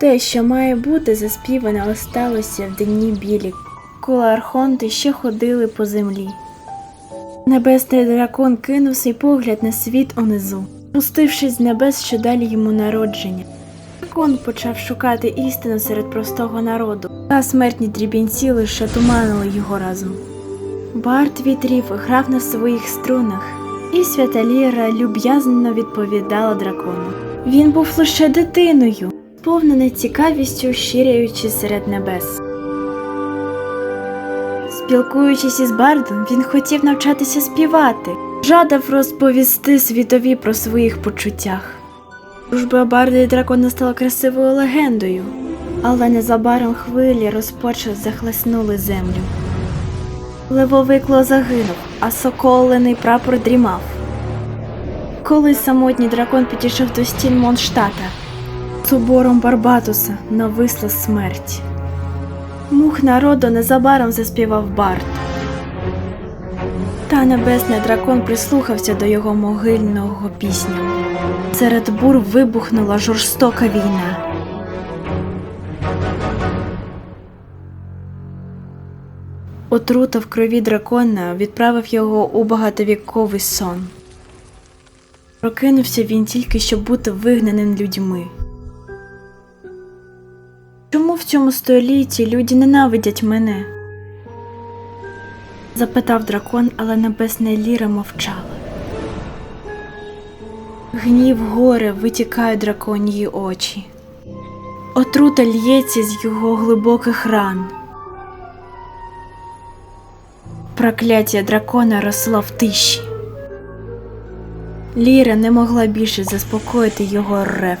Те, що має бути заспіване, осталося в дні білі, коли архонти ще ходили по землі. Небесний дракон кинув свій погляд на світ унизу, пустившись з небес, що далі йому народження. Дракон почав шукати істину серед простого народу, а смертні дрібінці лише туманили його разум. Барт вітрів грав на своїх струнах, і свята Ліра люб'язно відповідала дракону. Він був лише дитиною, сповнений цікавістю, ширяючи серед небес. Спілкуючись із Бардом, він хотів навчатися співати, жадав розповісти світові про своїх почуттях. Дружба Барда і дракона стала красивою легендою, але незабаром хвилі розпочав захлеснули землю. Левовий кло загинув, а соколений прапор дрімав. Коли самотній дракон підійшов до стін Монштата, собором Барбатуса нависла смерть. Мух народу незабаром заспівав Барт. Та небесний дракон прислухався до його могильного пісню. Серед бур вибухнула жорстока війна. Отрута в крові дракона відправив його у багатовіковий сон. Прокинувся він тільки щоб бути вигнаним людьми. Чому в цьому столітті люди ненавидять мене? запитав дракон, але небесна ліра мовчала. Гнів горе витікає драконії очі. Отрута л'ється з його глибоких ран. Прокляття дракона росло в тиші. Ліра не могла більше заспокоїти його рев.